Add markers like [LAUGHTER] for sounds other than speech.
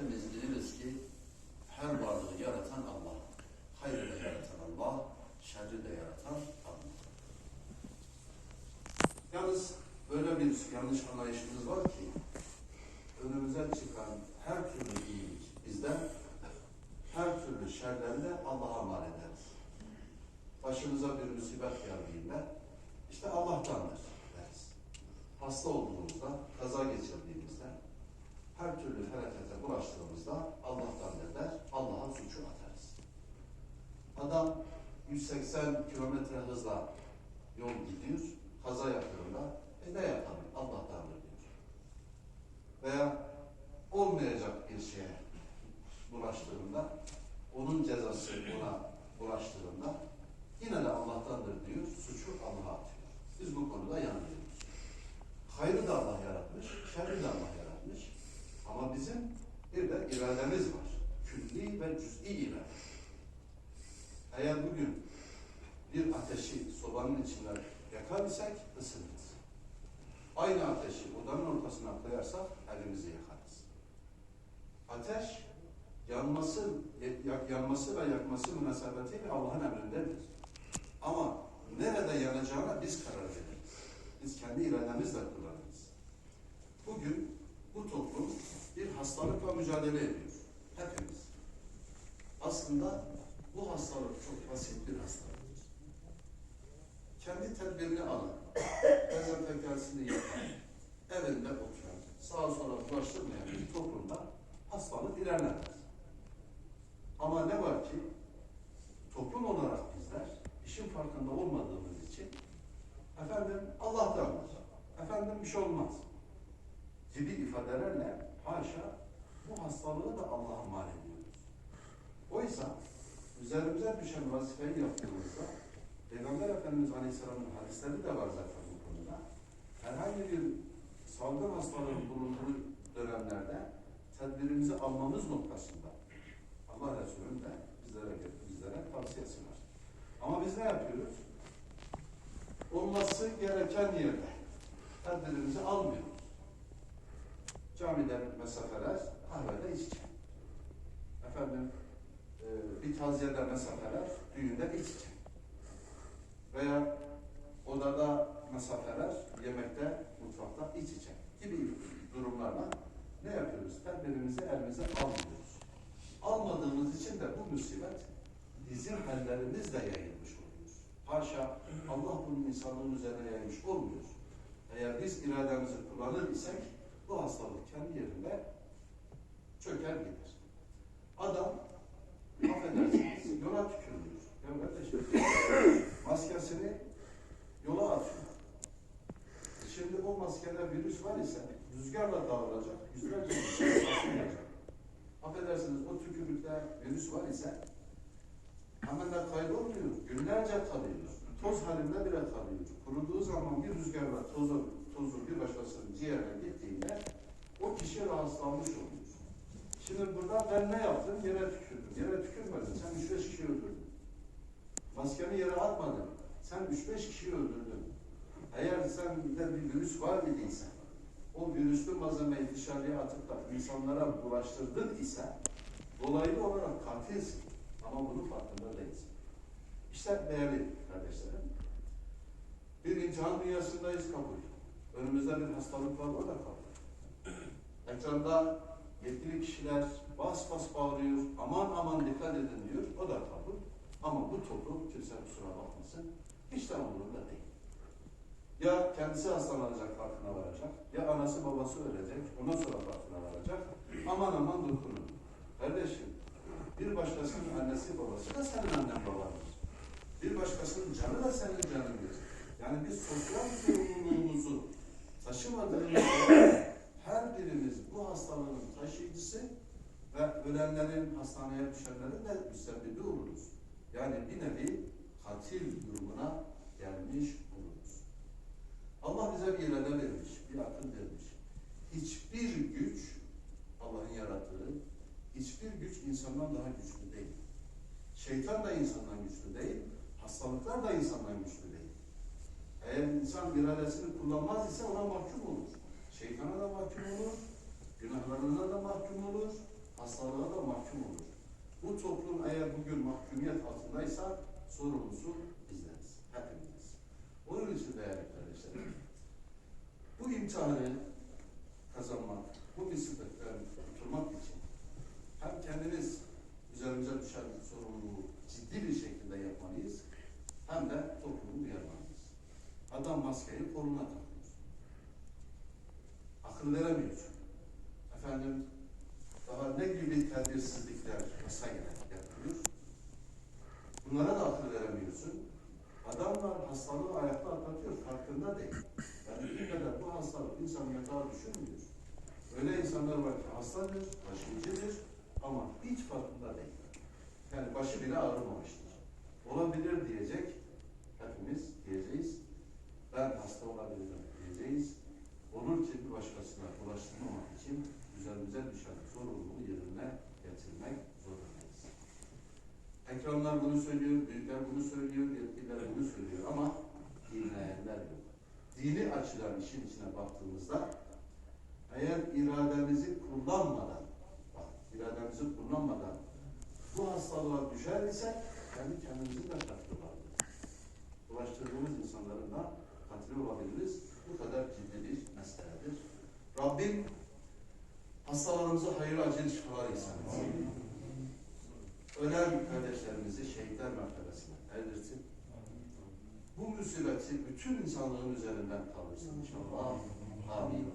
hepimiz biliriz ki her varlığı yaratan Allah. Hayrı da yaratan Allah, şerri de yaratan Allah. Yalnız böyle bir yanlış anlayışımız var ki önümüze çıkan her türlü iyilik bizden her türlü şerden de Allah'a mal ederiz. Başımıza bir musibet geldiğinde işte Allah'tandır deriz. Hasta olduğumuzda, kaza geçirdiğimizde, her türlü felakete bulaştığımızda Allah'tan der, Allah'a suçu atarız. Adam 180 kilometre hızla yol gidiyor, kaza yaptığında e ne yapalım Allah'tandır diyor. Veya olmayacak bir şeye bulaştığında, onun cezası ona bulaştığında yine de Allah'tandır diyor, suçu Allah'a atıyor. Biz bu konuda yanılıyoruz. Hayrı da Allah yaratmış, şerri de Allah yaratmış. Ama bizim bir de irademiz var. Külli ve cüz'i irade. Eğer bugün bir ateşi sobanın içine yakar isek ısınırız. Aynı ateşi odanın ortasına koyarsak elimizi yakarız. Ateş yanması, yanması ve yakması münasebetiyle Allah'ın emrindedir. Ama nerede yanacağına biz karar veririz. Biz kendi irademizle kullanırız. Bugün bu toplum bir hastalıkla mücadele ediyor. Hepimiz. Aslında bu hastalık çok basit bir hastalıktır. Kendi tedbirini alın. Dezenfekasyonu yapın. Evinde oturan, sağa sola bulaştırmayan bir toplumda hastalık ilerlemez. Ama ne var ki toplum olarak bizler işin farkında olmadığımız için efendim Allah'tandır. Efendim bir şey olmaz. Gibi ifadelerle haşa hastalığı da Allah'a mal ediyoruz. Oysa üzerimize düşen vazifeyi yaptığımızda Peygamber Efendimiz Aleyhisselam'ın hadisleri de var zaten bu konuda. Herhangi bir salgın hastalığın bulunduğu dönemlerde tedbirimizi almamız noktasında Allah Resulü'nün de bizlere, bizlere tavsiyesi var. Ama biz ne yapıyoruz? Olması gereken yerde tedbirimizi almıyoruz. Camiden mesafeler, kahvede iç içe. Efendim, e, bir taziyede mesafeler, düğünde iç içe. Veya odada mesafeler, yemekte, mutfakta iç içe gibi durumlarla ne yapıyoruz? Tedbirimizi elimize almıyoruz. Almadığımız için de bu musibet bizim ellerimizle yayılmış oluyor. Haşa Allah bunu insanlığın üzerine yaymış olmuyor. Eğer biz irademizi kullanır isek bu hastalık kendi yerinde çöker gider. Adam affedersiniz yola tükürüyor. Kardeşim maskesini yola atıyor. Şimdi o maskede virüs var ise rüzgarla dağılacak, yüzlerce kişi sarsılacak. Affedersiniz o tükürükte virüs var ise hemen de kaybolmuyor. Günlerce kalıyor. Toz halinde bile kalıyor. Kuruduğu zaman bir rüzgarla tozu, tozu bir başkasının ciğerine gittiğinde o kişi rahatsızlanmış oluyor. Şimdi burada ben ne yaptım? Yere tükürdüm. Yere tükürmedin. Sen 3-5 kişi öldürdün. Maskeni yere atmadın. Sen 3-5 kişi öldürdün. Eğer sen de bir virüs var idiyse, o virüslü malzemeyi dışarıya atıp da insanlara bulaştırdın ise dolaylı olarak katilsin. Ama bunun farkında değilsin. İşte değerli kardeşlerim, bir imtihan dünyasındayız kabul. Önümüzde bir hastalık var, o da kabul. Ekranda yetkili kişiler bas bas bağırıyor, aman aman dikkat edin diyor, o da kabul. Ama bu toplum kimse kusura bakmasın, hiç de umurunda değil. Ya kendisi hastalanacak farkına varacak, ya anası babası ölecek, ondan sonra farkına varacak. Aman aman dokunun. Kardeşim, bir başkasının annesi babası da senin annen babandır. Bir başkasının canı da senin canındır. Yani biz sosyal sorumluluğumuzu taşımadığımız [COUGHS] her birimiz bu hastalığın taşıyıcısı ve ölenlerin, hastaneye düşenlerin de müsebbibi oluruz. Yani bir nevi katil durumuna gelmiş oluruz. Allah bize bir irade vermiş, bir akıl vermiş. Hiçbir güç Allah'ın yarattığı, hiçbir güç insandan daha güçlü değil. Şeytan da insandan güçlü değil, hastalıklar da insandan güçlü değil. Eğer insan iradesini kullanmaz ise ona mahkum olur. Şeytana da mahkum olur, günahlarına da mahkum olur, hastalığa da mahkum olur. Bu toplum eğer bugün mahkumiyet altındaysa sorumlusu bizleriz, hepimiz. Onun için değerli kardeşlerim, bu imtihanı Veremiyorsun. Efendim, daha ne gibi tedbirsizlikler vesaire yapılıyor. Bunlara da akıl veremiyorsun. Adamlar hastalığı ayakta atlatıyor, farkında değil. Yani bir kadar bu hastalık insanın yatağı düşünmüyor. Öyle insanlar var ki hastadır, taşıyıcıdır ama hiç farkında değil. Yani başı bile ağrımamıştır. Olabilir diyecek, hepimiz diyeceğiz. Ben hasta olabilirim diyeceğiz. Olur ki bir başkasına bulaştırmamak için üzerimize düşen sorumluluğu yerine getirmek zorundayız. Ekranlar bunu söylüyor, büyükler bunu söylüyor, yetkililer bunu söylüyor ama dinleyenler yok. Dini açıdan işin içine baktığımızda eğer irademizi kullanmadan, bak irademizi kullanmadan bu hastalığa düşer isek kendi kendimizin de katili olabiliriz. Bulaştırdığımız insanların da katili olabiliriz. Bu kadar ciddi bir meseledir. Rabbim hastalarımıza hayırlı acil şifalar ihsan. Şehitler mertebesine erdirsin. Bu musibeti bütün insanlığın üzerinden kaldırsın inşallah. Amin.